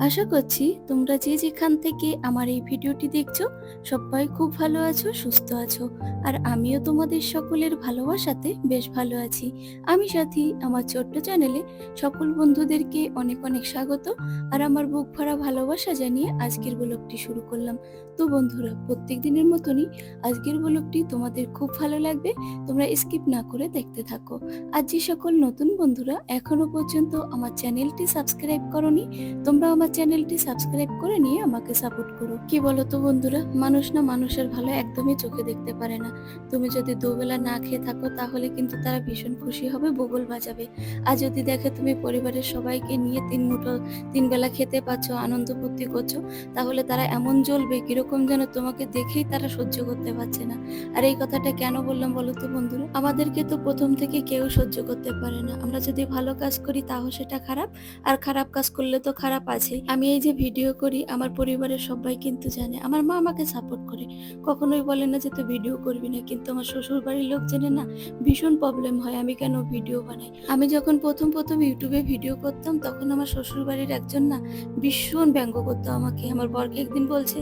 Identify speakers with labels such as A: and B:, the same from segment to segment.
A: আশা করছি তোমরা যে যেখান থেকে আমার এই ভিডিওটি দেখছ, সবাই খুব ভালো আছো, সুস্থ আছো। আর আমিও তোমাদের সকলের ভালোবাসাতে বেশ ভালো আছি। আমি সাথী, আমার ছোট্ট চ্যানেলে সকল বন্ধুদেরকে অনেক অনেক স্বাগত। আর আমার বুক ভরা ভালোবাসা জানিয়ে আজকের ব্লগটি শুরু করলাম। তো বন্ধুরা, প্রত্যেক দিনের মতনই আজকের ব্লগটি তোমাদের খুব ভালো লাগবে। তোমরা স্কিপ না করে দেখতে থাকো। আর যে সকল নতুন বন্ধুরা এখনও পর্যন্ত আমার চ্যানেলটি সাবস্ক্রাইব করনি, তোমরা আমার চ্যানেলটি সাবস্ক্রাইব করে নিয়ে আমাকে সাপোর্ট করো। কি বলো তো বন্ধুরা? মানুষ না মানুষের ভালো একদমই চোখে দেখতে পারে না। তুমি যদি দুবেলা না খেয়ে থাকো, তাহলে কিন্তু তারা ভীষণ খুশি হবে, বগল বাজাবে। আর যদি দেখে তুমি পরিবারের সবাইকে নিয়ে তিন মুঠো, তিন বেলা খেতে পাচ্ছ, আনন্দ ফুর্তি করছ, তাহলে তারা এমন জ্বলবে, কীরকম যেন তোমাকে দেখেই তারা সহ্য করতে পারছে না। আর এই কথাটা কেন বললাম বলো তো বন্ধুরা? আমাদেরকে তো প্রথম থেকে কেউ সহ্য করতে পারে না। আমরা যদি ভালো কাজ করি, তাও সেটা খারাপ। আর খারাপ কাজ করলে তো খারাপ আছে আমি এই যে ভিডিও করি, আমার পরিবারের সবাই কিন্তু জানে। আমার মা আমাকে সাপোর্ট করে। কখনোই বলে না যে তুই ভিডিও করবি না, কিন্তু আমার শ্বশুর বাড়ির লোক জেনে না, ভীষণ প্রবলেম হয় আমি কেন ভিডিও বানাই। আমি যখন প্রথম প্রথম ইউটিউবে ভিডিও করতাম, তখন আমার শ্বশুর বাড়ির একজন না ভীষণ ব্যঙ্গ করতো আমাকে। আমার বরকে একদিন বলছে,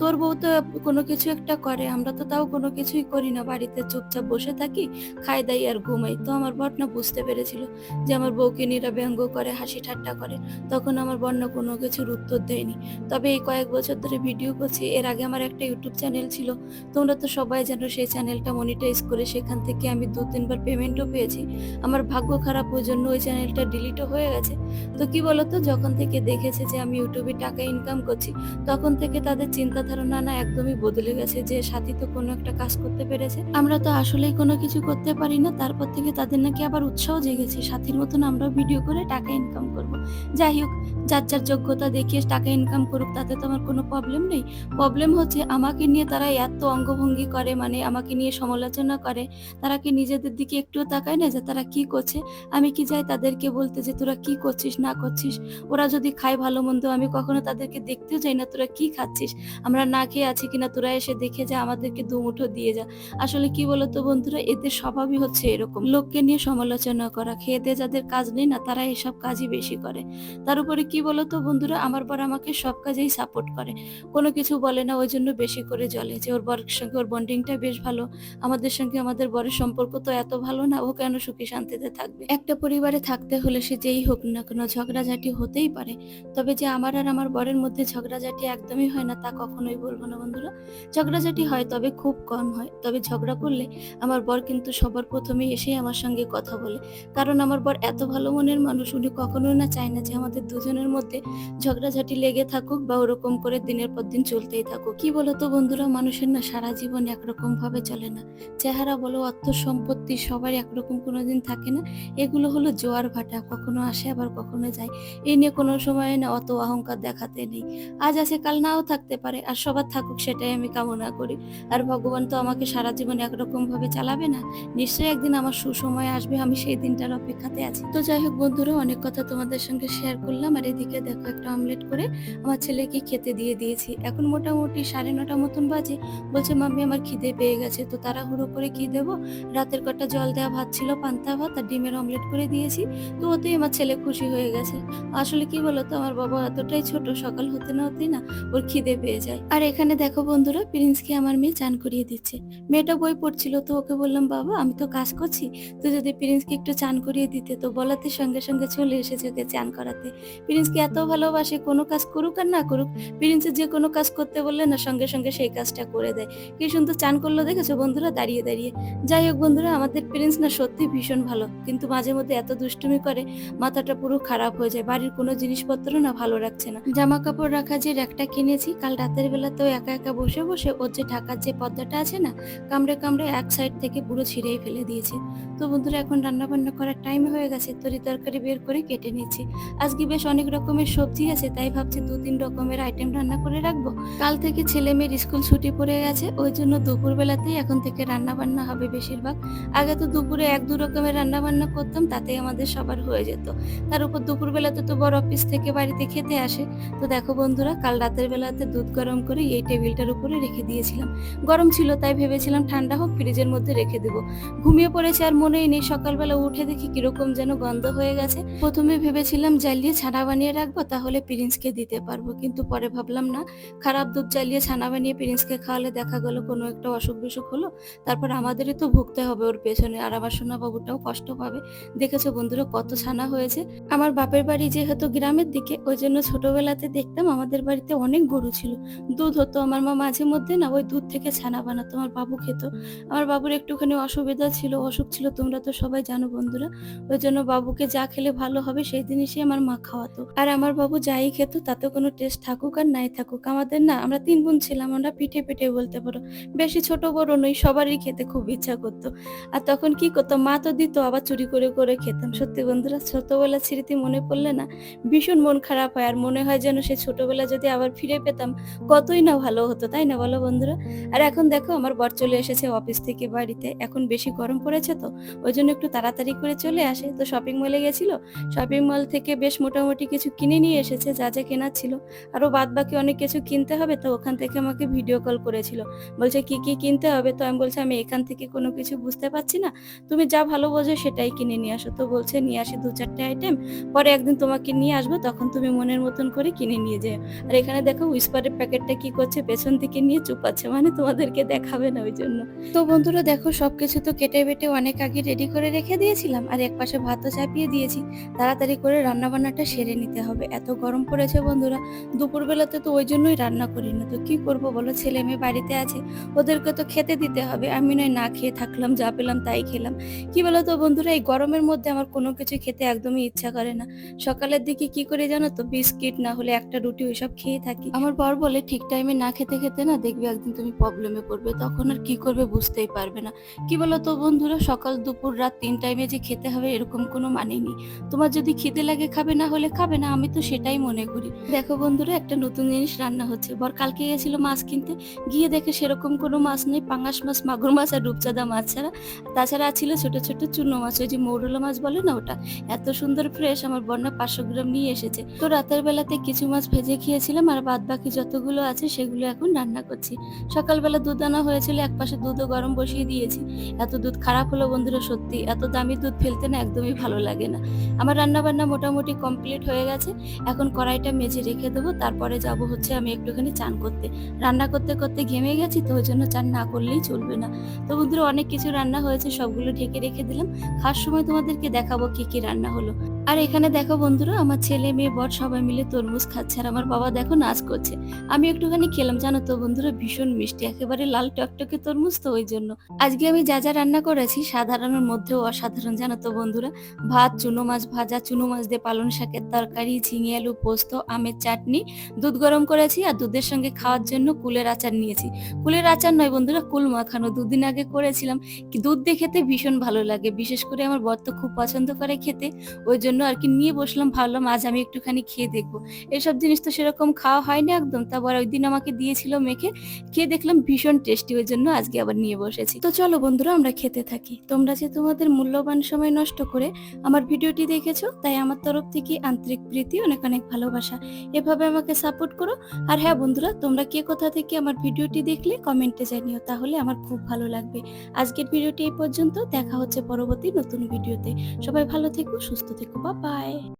A: তোর বউ তো কোনো কিছু একটা করে, আমরা তো তাও কোনো কিছুই করি না। বাড়িতে চুপচাপ বসে থাকি খাই দাই আর ঘুমাই। তো আমার বর না বুঝতে পেরেছিল যে আমার বউকে নিরা ব্যঙ্গ করে, হাসি ঠাট্টা করে। তখন আমার বর না কোনো কিছুর উত্তর দেয়নি। তবে এই কয়েক বছর ধরে ভিডিও করছি, এর আগে আমার একটা ইউটিউব চ্যানেল ছিল। তোমরা তো সবাই জানো সেই চ্যানেলটা মনিটাইজ করে সেখান থেকে আমি দু, তিনবার পেমেন্টও পেয়েছি। আমার ভাগ্য খারাপ ওই জন্য ওই চ্যানেলটা ডিলিটও হয়ে গেছে। তো কি বলতো, যখন থেকে দেখেছে যে আমি ইউটিউবে টাকা ইনকাম করছি, তখন থেকে তাদের চিন্তা ধারণা না একদমই বদলে গেছে যে সাথী তো কোনো একটা কাজ করতে পেরেছে। আমরা তো আসলেই কোনো কিছু করতে পারি না, তারপর থেকে তাদের নাকি আবার উৎসাহ জেগেছে। সাথীর মতন আমরাও ভিডিও করে টাকা ইনকাম করব। যাই হোক, যার যার যোগ্যতা দেখিয়ে টাকা ইনকাম করুক, তাতে তো আমার কোনো প্রবলেম নেই। প্রবলেম হচ্ছে আমাকে নিয়ে তারা এত অঙ্গভঙ্গি করে মানে আমাকে নিয়ে সমালোচনা করে, তারা কি নিজেদের দিকে একটুও তাকায় না যে তারা কি করছে? আমি কি যাই তাদেরকে বলতে যে তোরা কি করছিস, না করছিস? ওরা যদি খায় ভালো মন্দ, আমি কখনো তাদেরকে দেখতেও যাই না, তোরা কি খাচ্ছিস? আমরা না খেয়ে আছি কিনা, তোরা এসে দেখে যা, আমাদেরকে দুমুঠো দিয়ে যা। আসলে কি বলতো বন্ধুরা, এদের স্বভাবই হচ্ছে এরকম। লোককে নিয়ে সমালোচনা করা, খেয়ে যাদের কাজ নেই না, তারা এসব কাজই বেশি করে। তার উপরে কি বলতো বন্ধুরা, আমার বর আমাকে সব কাজেই সাপোর্ট করে। কোনো কিছু বলে না, ওই জন্য বেশি করে জ্বলে যে ওর বরের সঙ্গে, ওর বন্ডিংটা বেশ ভালো। আমাদের সঙ্গে আমাদের বরের সম্পর্ক তো এত ভালো না, ও কেন সুখী শান্তিতে থাকবে? একটা পরিবারে থাকতে হলে সে যেই হোক না কোনো ঝগড়াঝাটি হতেই পারে। তবে যে আমার আর আমার বরের মধ্যে ঝগড়াঝাটি একদমই হয় না, তা কখনোই বলব না বন্ধুরা। ঝগড়াঝাটি হয়, তবে খুব কম হয়। তবে ঝগড়া করলে আমার বর কিন্তু সবার প্রথমেই এসে আমার সঙ্গে কথা বলে। কারণ আমার বর এত ভালো মনের মানুষ, উনি কখনোই না চায় না যে আমাদের দুজনের মধ্যে ঝগড়াঝাটি লেগে থাকুক বা ওরকম করে দিনের পর দিন চলতেই থাকুক। কি বলতো বন্ধুরা, মানুষের না সারা জীবন একরকম ভাবে চলে না। চেহারা বলো অর্থ সম্পত্তি সবার একরকম কোনোদিন থাকে না। এগুলো হলো জোয়ার ভাটা, কখনো আসে আবার কখনো যায়। এই নিয়ে কোনো সময় না অত অহংকার দেখাতে নেই। আজ আছে, কাল নাও থাকতে পারে, আর সবার থাকুক সেটাই আমি কামনা করি। আর ভগবান তো আমাকে সারা জীবন একরকম ভাবে চালাবে না। নিশ্চয়ই একদিন আমার সুসময় আসবে, আমি সেই দিনটার অপেক্ষাতে আছি। তো যাই হোক বন্ধুরা, অনেক কথা তোমাদের সঙ্গে শেয়ার করলাম, আর এদিকে দেখো একটা অমলেট করে আমার ছেলেকে খেতে দিয়ে দিয়েছি। এখন মোটামুটি সাড়ে নটা মতন বাজে। বলছে, মাম্মি, আমার খিদে পেয়ে গেছে। তো তাড়াহুড়ো করে কি দেবো? রাতের কটা জল দেওয়া ভাত ছিল, পান্তা ভাত আর ডিমের অমলেট করে দিয়েছি। তো ওতেই আমার ছেলে খুশি হয়ে গেছে। আসলে কি বলতো, আমার বাবা এতটাই ছোট, সকাল হতে না হতেই না ওর খিদে পেয়ে যায়। আর এখানে দেখো বন্ধুরা, প্রিন্সকে আমার মেয়ে চান করিয়ে দিচ্ছে। মেয়েটা বই পড়ছিল, তো ওকে বললাম, বাবা, আমি তো কাজ করছি। তো যদি প্রিন্সকে একটু চান করিয়ে দিতে, তো বলাতে সঙ্গে সঙ্গে চলে এসেছে ওকে চান করাতে। প্রিন্সকে এত ভালোবাসে, কোনো কাজ করুক আর না করুক প্রিন্সের যে কোনো কাজ করতে বললে না, সঙ্গে সঙ্গে সেই কাজটা করে দেয়। কি সুন্দর চান করল দেখেছ বন্ধুরা? দাঁড়িয়ে দাঁড়িয়ে। যাই হোক বন্ধুরা, আমাদের প্রিন্স না সত্যি ভীষণ ভালো, কিন্তু মাঝে মধ্যে এত দুষ্টুমি করে, মাথাটা পুরো খারাপ হয়ে যায়, বাড়ির কোনো জিনিসপত্র না ভালো রাখছে না। জামা কাপড় রাখা যে র্যাকটা কিনেছি, কাল রাতের বেলাতেও একা একা বসে বসে ওর যে ঢাকার যে পর্দাটা আছে না, কামড়ে কামড়ে এক সাইড থেকে পুরো ছিঁড়েই ফেলে দিয়েছে। তো বন্ধুরা, এখন রান্না বান্না করার টাইম হয়ে গেছে, তরি তরকারি বের করে কেটে নিচ্ছি। আজকে বেশ অনেক রকমের সবজি আছে, তাই ভাবছি দু তিন রকমের আইটেম রান্না করে রাখব। কাল থেকে ছেলে মেয়ের স্কুল ছুটি পড়ে গেছে, ওই জন্য দুপুরবেলাতেই এখন থেকে রান্না বান্না হবে বেশিরভাগ। আগে তো দুপুরে এক দু রকমের রান্না বান্না করতাম, তাতেই আমাদের সবার হয়ে যেত। তার উপর দুপুরবেলাতে তো বড় অফিস থেকে বাড়িতে খেতে আসে। তো দেখো বন্ধুরা, কাল রাতের বেলাতে দুধ গরম করে এই টেবিলটার উপরে রেখে দিয়েছিলাম। গরম ছিল, তাই ভেবেছিলাম ঠান্ডা হোক, ফ্রিজের মধ্যে রেখে দেবো। ঘুমিয়ে পড়েছে আর মনেই নেই, সকালবেলা উঠে দেখি কীরকম যেন গন্ধ হয়ে গেছে। প্রথমে ভেবেছিলাম জ্বালিয়ে ছানা বানিয়ে রাখব তাহলে প্রিন্সকে দিতে পারব। কিন্তু পরে ভাবলাম, না, খারাপ দুধ জ্বালিয়ে ছানা বানিয়ে প্রিন্সকে খাওয়ালে দেখা গেল কোনো একটা অসুখ বিসুখ হলো। তারপর আমাদেরই তো ভুগতে হবে ওর পেছনে। আর আমার সোনা বাবুটাও কষ্ট পাবে। দেখেছ বন্ধুরা, কত ছানা হয়েছে। আমার বাপের বাড়ি যেহেতু গ্রামের দিকে, ওই জন্য ছোটবেলাতে দেখতাম আমাদের বাড়িতে অনেক গরু ছিল। দুধ হতো, আমার মা মাঝে মধ্যে না ওই দুধ থেকে ছানা বানাতো, আমার বাবু খেত। আমার বাবুর একটুখানি অসুবিধা ছিল, অসুখ ছিল, তোমরা তো সবাই জানো বন্ধুরা। ওই জন্য বাবুকে যা খেলে ভালো হবে, সেই জিনিসই আমার মা খাওয়াতো। আর আমার বাবু যাই খেত তাতে কোনো টেস্ট থাকুক আর নাই থাকুক। আমাদের না, আমরা তিন বোন ছিলাম, আমরা পিঠে পিঠে বলতে পারো। বেশি ছোট বড় নই, সবারই খেতে খুব ইচ্ছা করতো। আর তখন কি করতো, মা তো দিত, আবার চুরি করে করে খেতাম। সত্যি বন্ধুরা ছোটবেলা স্মৃতি মনে পড়লে না, ভীষণ মন খারাপ হয়। আর মনে হয় যেন সে ছোটবেলা যদি আবার ফিরে পেতাম, কতই না ভালো হতো, তাই না বলো বন্ধুরা? আর এখন দেখো, আমার বর চলে এসেছে অফিস থেকে বাড়িতে। এখন বেশি গরম পড়েছে তো, ওই জন্য একটু তাড়াতাড়ি করে চলে আসে। তো শপিং মলে গেছিল শপিং মল থেকে বেশ মোটামুটি কিছু কিনে নিয়ে এসেছে, যা যা কেনার ছিল। আরও বাদ বাকি অনেক কিছু কিনতে হবে তো ওখান থেকে আমাকে ভিডিও কল করেছিল। বলছে, কি কি কিনতে হবে? তো আমি বলছি, আমি এখান থেকে কোনো কিছু বুঝতে পারছি না। তুমি যা ভালো বোঝো সেটাই কিনে নিয়ে আসো। তো বলছে, নিয়ে আসি দু চারটে আইটেম পরে একদিন তোমাকে নিয়ে আসব, তখন তুমি মনের মতন করে কিনে নিয়ে যেও। আর এখানে দেখো উইস্পারের প্যাকেটটা কি করছে, পেছন থেকে নিয়ে চুপাচ্ছে মানে তোমাদেরকে দেখাবে না ওই জন্য তো বন্ধুরা, দেখো, সবকিছু তো কেটে বেটে অনেক আগে রেডি করে রেখে দিয়েছিলাম। আর এক পাশে ভাতও চাপিয়ে দিয়েছি। তাড়াতাড়ি করে রান্না বান্নাটা সেরে নিতে হবে। এত গরম পড়েছে বন্ধুরা। দুপুরবেলাতে তো ওই জন্যই রান্না করি না তো কি করব বলো? ছেলে মেয়ে বাড়িতে আছে। ওদেরকে তো খেতে দিতে হবে। আমি নয়, না খেয়ে থাকলাম, যা পেলাম তাই খেলাম। কি বলো তো বন্ধুরা, এই গরমের মধ্যে আমার কোনো কিছু খেতে একদমই ইচ্ছা করে না। সকালের দিকে কি করে জানো তো? বিস্কিট, না হলে একটা রুটি, ওইসব খেয়ে থাকি। আমার বর বলে, ঠিক টাইমে না খেতে খেতে না দেখবে একদিন তুমি প্রবলেমে পড়বে। তখন আর কি করবে বুঝতেই পারবে না। কি বলো তো বন্ধুরা, সকাল, দুপুর, রাত তিন টাইমে যে খেতে হবে এরকম কোনো মানে নেই। তোমার যদি খিদে লাগে খাবে, না হলে খাবে না। আমি তো সেটাই মনে করি। দেখো বন্ধুরা, একটা নতুন জিনিস রান্না হচ্ছে। বর কালকে গেছিল মাছ কিনতে। গিয়ে দেখে সেরকম কোনো মাছ নেই পাঙ্গাস মাছ, মাগুর মাছ আর রূপচাঁদা মাছ ছাড়া। তাছাড়া ছিল ছোট ছোট চুনো মাছ, ওই যে মৌরলা মাছ বলে না ওটা? এত সুন্দর ফ্রেশ আমার বন্যা পাঁচশো গ্রাম নিয়ে এসেছে। তো রাতের বেলাতে কিছু মাছ ভেজে খেয়েছিলাম আর বাদ বাকি যতগুলো আছে সেগুলো এখন রান্না করছি। সকালবেলা দুধ আনা হয়েছিল, এক পাশে দুধও গরম বসিয়ে দিয়েছি। এত দুধ খারাপ হলো বন্ধুরা, সত্যি। এত দামি দুধ ফেলতে না একদমই ভালো লাগে না। আমার রান্না বান্না মোটামুটি কমপ্লিট হয়ে গেছে। এখন কড়াইটা মেজে রেখে দেবো, তারপরে যাব হচ্ছে আমি একটুখানি চান করতে। রান্না করতে করতে ঘেমে গেছি, তো ওই জন্য চান না করলেই চলবে না। তো বন্ধুরা, অনেক কিছু রান্না হয়েছে, সবগুলো ঢেকে রেখে দিলাম। খাওয়ার সময় তোমাদেরকে দেখাবো কি কি রান্না হলো। আর এখানে দেখো বন্ধুরা, আমার ছেলে, মেয়ে, বর সবাই মিলে তরমুজ খাচ্ছে আর আমার বাবা দেখো নাচ করছে। আমি একটুখানি খেলাম, জানো তো বন্ধুরা, ভীষণ মিষ্টি, একেবারে লাল টকটকে তরমুজ তো ওই জন্য। আজকে আমি যা যা রান্না করেছি, সাধারণের মধ্যেও অসাধারণ, জানো তো বন্ধুরা। ভাত, চুনো মাছ ভাজা, চুনো মাছ দিয়ে পালং শাকের তরকারি, ঝিঙে আলু, পোস্ত, আমের চাটনি, দুধ গরম করেছি আর দুধের সঙ্গে খাওয়ার জন্য কুলের আচার নিয়েছি। কুলের আচার নয় বন্ধুরা, কুল মাখানো। দুদিন আগে করেছিলাম। দুধ দিয়ে খেতে ভীষণ ভালো লাগে। বিশেষ করে আমার বর তো খুব পছন্দ করে খেতে। ওই জন্য আর কি নিয়ে বসলাম, ভাবলাম আজ আমি একটুখানি খেয়ে দেখব। এসব জিনিস তো সেরকম খাওয়া হয়নি একদম। তারপর ওই দিন আমাকে দিয়েছিল মেখে। খেয়ে দেখলাম ভীষণ টেস্টি, ওই জন্য আজকে আবার নিয়ে বসেছি। তো চলো বন্ধুরা, আমরা খেতে থাকি। তোমরা যে তোমাদের মূল্যবান সময় নষ্ট করে আমার ভিডিওটি দেখেছ, তাই আমার তরফ থেকে আন্তরিক প্রীতি অনেক অনেক ভালোবাসা। এভাবে আমাকে সাপোর্ট করো। আর হ্যাঁ বন্ধুরা, তোমরা কে কোথা থেকে আমার ভিডিওটি দেখলে কমেন্টে জানিও। তাহলে আমার খুব ভালো লাগবে। আজকের ভিডিওটি এই পর্যন্ত। দেখা হচ্ছে পরবর্তী নতুন ভিডিওতে। সবাই ভালো থেকো, সুস্থ থেকো। বা বাই